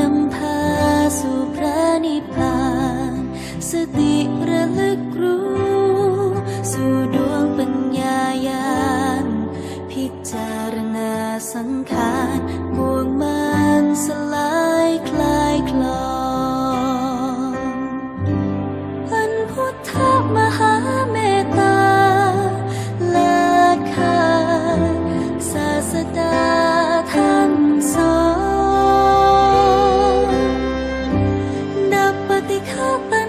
นำพาสู่พระนิพพาน สติระลึกรู้ สู่ดวงปัญญายานพิจารณาสังขาร 好吧。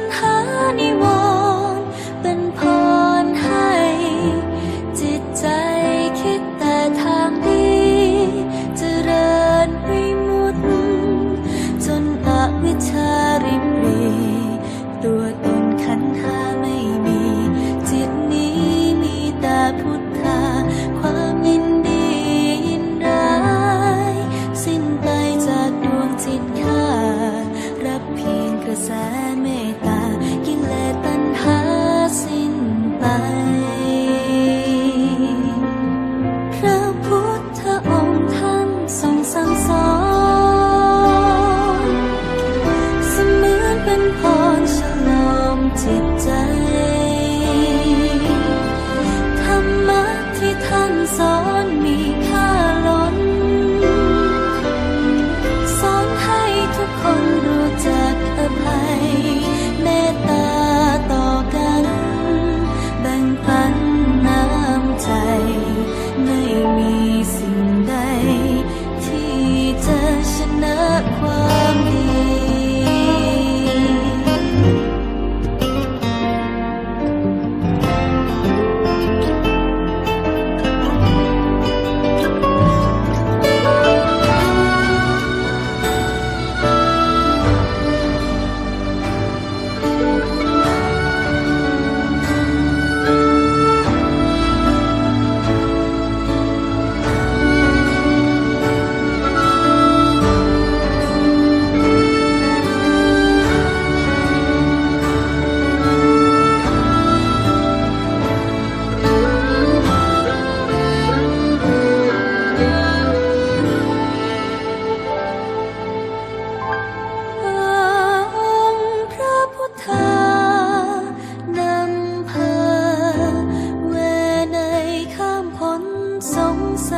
สงส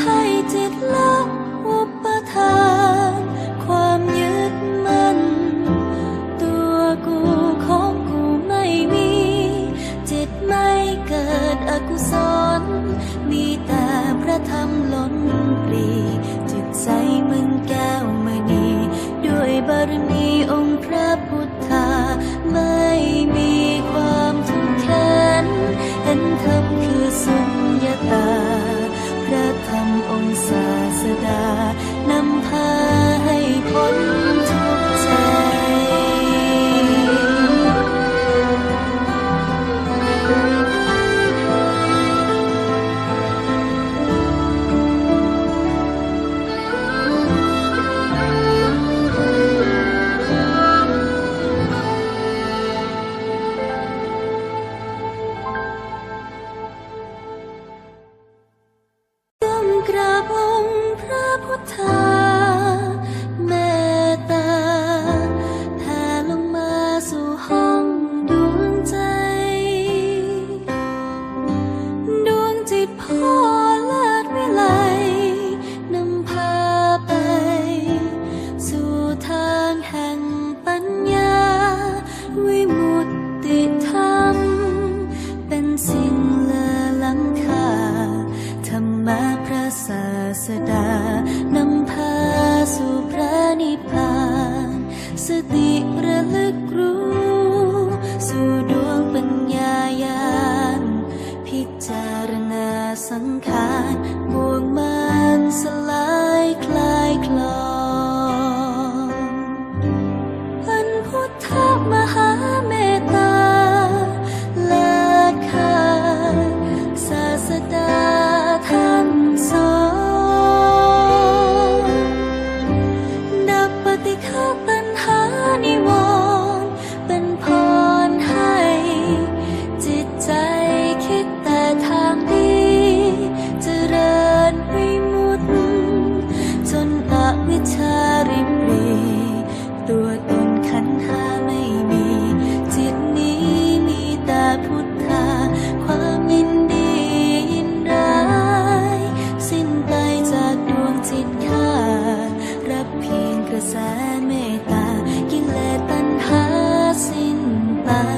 ให้จิตละอุปทาน ความยึดมั่น ตัวกูขอกูไม่มี จิตไม่เกิดอกุศล มีแต่พระธรรมล้นปลี จิตใจมึงแก้มณี ด้วยบารมีองค์พระพุท กราบองค์พระพุทธ ข้าปัญหานวรเป็นพรให้ จิตใจคิดแต่ทางดีเจริญวิมุตจนอวิชริบรีตัว bye.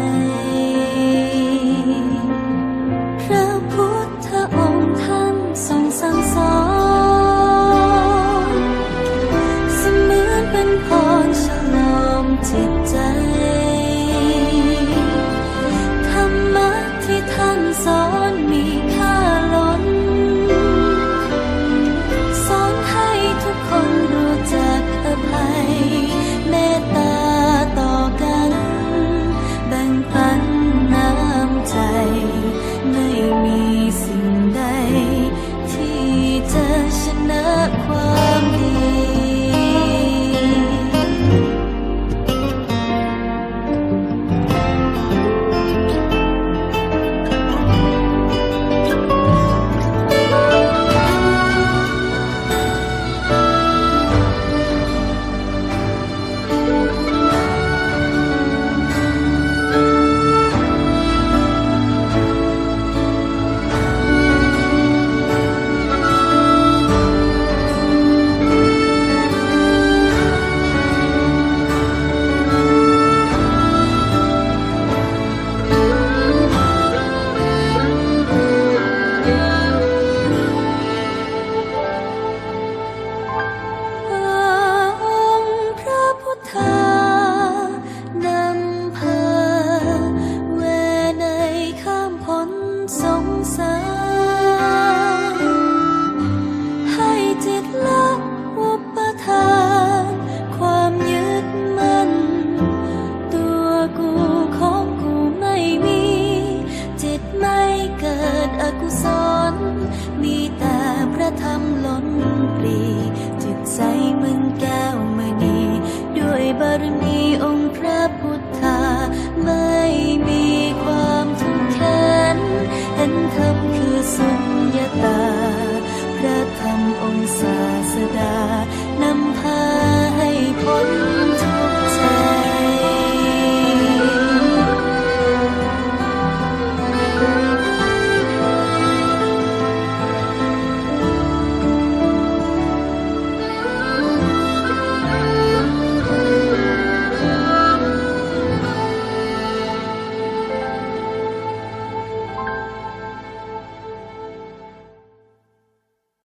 ให้จิตละวุปทานความยึดมั่น ตัวกูขอกูไม่มี จิตไม่เกิดอกุศล มีแต่พระธรรมล้นปรี จิตใจมึงแกวมณี ด้วยบารมีองค์พระพุทธ